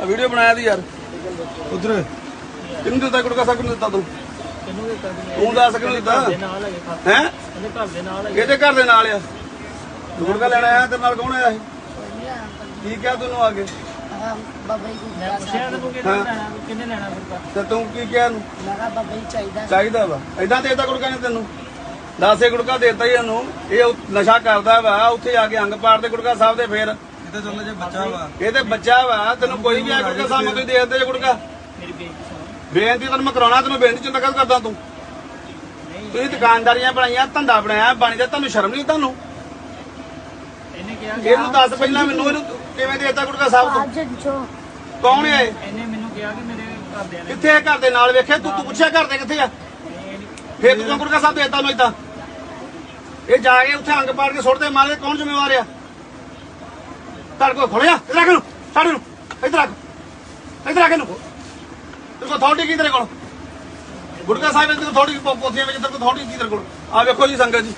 ਆ ਵੀਡੀਓ ਬਣਾਇਆ ਦੀ ਯਾਰ। ਉਧਰ। ਕਿੰਨੂੰ ਦਿੱਤਾ ਗੁਟਕਾ ਸਾਹਿਬ ਕਿੰਨੂੰ ਦਿੱਤਾ ਤੂੰ? ਕਿਹਨੂੰ ਦਿੱਤਾ? ਸੀ ਤੂੰ ਦੱਸ ਕਿੰਨੂੰ ਦਿੱਤਾ ਹੈ? ਇਹਦੇ ਘਰ ਦੇ ਨਾਲ ਇਹਦੇ ਘਰ ਦੇ ਨਾਲ ਆ? ਲੈਣ ਆਇਆ ਤੇਰੇ ਨਾਲ ਕੌਣ ਆਇਆ ਇਹ ਕੀ ਕਿਹਾ ਤੈਨੂੰ ਆ ਕੇ? ਬਾਬਾ ਜੀ ਮੈਂ ਪੁੱਛਿਆ ਤੈਨੂੰ ਕਿਹਨੇ ਲੈਣਾ ਕਿਹਨੇ ਲੈਣਾ ਫਿਰ ਤੇ? ਤੂੰ ਕੀ ਕਿਹਾ ਇਹਨੂੰ ਮੈਂ ਕਿਹਾ ਬਾਬਾ ਜੀ ਚਾਹੀਦਾ ਚਾਹੀਦਾ ਵਾ। ਐਦਾਂ ਦੇਤਾ ਗੁਟਕਾ ਨੇ ਤੈਨੂੰ। ਦਸੇ ਗੁਟਕਾ ਦੇਤਾ ਹੀ ਇਹਨੂੰ ਇਹ ਉਹ ਨਸ਼ਾ ਕਰਦਾ ਵਾ ਉੱਥੇ ਜਾ ਕੇ ਅੰਗ ਪਾੜਦੇ ਗੁਟਕਾ ਸਾਹਿਬ ਦੇ ਫੇਰ। ਕਿਤੇ ਚੱਲ ਜੇ ਬੱਚਾ ਵਾ। ਇਹ ਤੇ ਬੱਚਾ ਵਾ ਤੈਨੂੰ ਕੋਈ ਵੀ ਆ ਗੁਟਕਾ ਸਾਹਿਬ ਨੂੰ ਦੇ ਦਿੰਦੇ ਜੇ ਗੁਟਕਾ ਮੇਰੀ ਬੇਇੱਜ਼ਤੀ ਸੁਣ। ਬੇਨਤੀ ਤੈਨੂੰ ਮੈਂ ਕਰਾਉਣਾ ਤੈਨੂੰ ਬੇਨਤੀ ਚੰਦਾ ਕਰਦਾ ਤੂੰ। ਤੁਸੀਂ ਦੁਕਾਨਦਾਰੀਆਂ ਬਣਾਈਆਂ ਧੰਦਾ ਬਣਾਇਆ ਬਾਣੀ ਦਾ ਤੁਹਾਨੂੰ ਸ਼ਰਮ ਨਹੀਂ ਤੁਹਾਨੂੰ? ਇਹਨੇ ਕਿਹਾ ਇਹਨੂੰ ਦੱਸ ਪਹਿਲਾਂ ਮੈਨੂੰ ਇਹਨੂੰ ਕਿਵੇਂ ਦੇਤਾ ਗੁਟਕਾ ਸਾਹਿਬ ਤੋਂ? ਅੱਜ ਜੋ ਕੌਣ ਹੈ? ਇਹ? ਇਹਨੇ ਮੈਨੂੰ ਕਿਹਾ ਕਿ ਮੇਰੇ ਘਰਦਿਆਂ ਨੇ ਕਿੱਥੇ ਹੈ ਘਰ ਦੇ ਨਾਲ? ਵੇਖਿਆ ਤੂੰ ਤੂੰ ਪੁੱਛਿਆ ਘਰ ਦੇ ਕਿੱਥੇ ਆ? ਇਹ ਨਹੀਂ ਫੇਰ ਤੂੰ ਕਿਉਂ ਗੁਟਕਾ ਸਾਹਿਬ ਦੇਤਾ ਨੂੰ ਇਦਾਂ ਇਹ ਜਾ ਕੇ ਉੱਥੇ ਅੰਗ ਪਾੜ ਕੇ ਸੁੱਟਦੇ ਮਾਰੇ ਕੌਣ ਜ਼ਿੰਮੇਵਾਰ ਆ? ਤੜ ਕੋ ਖੋਲਿਆ? ਇੱਧਰ ਰੱਖ ਨੂੰ ਛੱਡ ਨੂੰ ਇੱਧਰ ਰੱਖ। ਇੱਧਰ ਰੱਖ ਨੂੰ ਤੇਰੇ ਕੋਲ ਥੋੜੀ ਕੀ ਤੇਰੇ ਕੋਲ? ਗੁਟਕਾ ਸਾਹਿਬ ਦੇ ਥੋੜੀ ਪੋਥੀਆਂ ਵਿੱਚ ਤੇਰੇ ਕੋਲ ਥੋੜੀ ਕੀ ਤੇਰੇ ਕੋਲ? ਆ ਵੇਖੋ ਜੀ ਸੰਗਤ ਜੀ।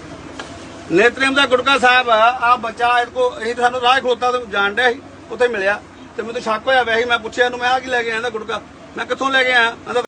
ਨੇਤਰੇਮ ਦਾ ਗੁਟਕਾ ਸਾਹਿਬ ਆ ਬੱਚਾ ਇਹ ਕੋ ਇਹ ਸਾਨੂੰ ਰਾਹ ਖਲੋਤਾ ਤੇ ਜਾਣ ਡਿਆ ਸੀ, ਉੱਥੇ ਮਿਲਿਆ। ਤੇ ਮੈਨੂੰ ਸ਼ੱਕ ਹੋਇਆ, ਵੈਸੇ ਮੈਂ ਪੁੱਛਿਆ ਇਹਨੂੰ, ਮੈਂ ਆ ਕੀ ਲੈ ਕੇ ਆਇਆ ਇਹਦਾ ਗੁਟਕਾ? ਮੈਂ ਕਿੱਥੋਂ ਲੈ ਕੇ ਆਇਆ? ਕਹਿੰਦਾ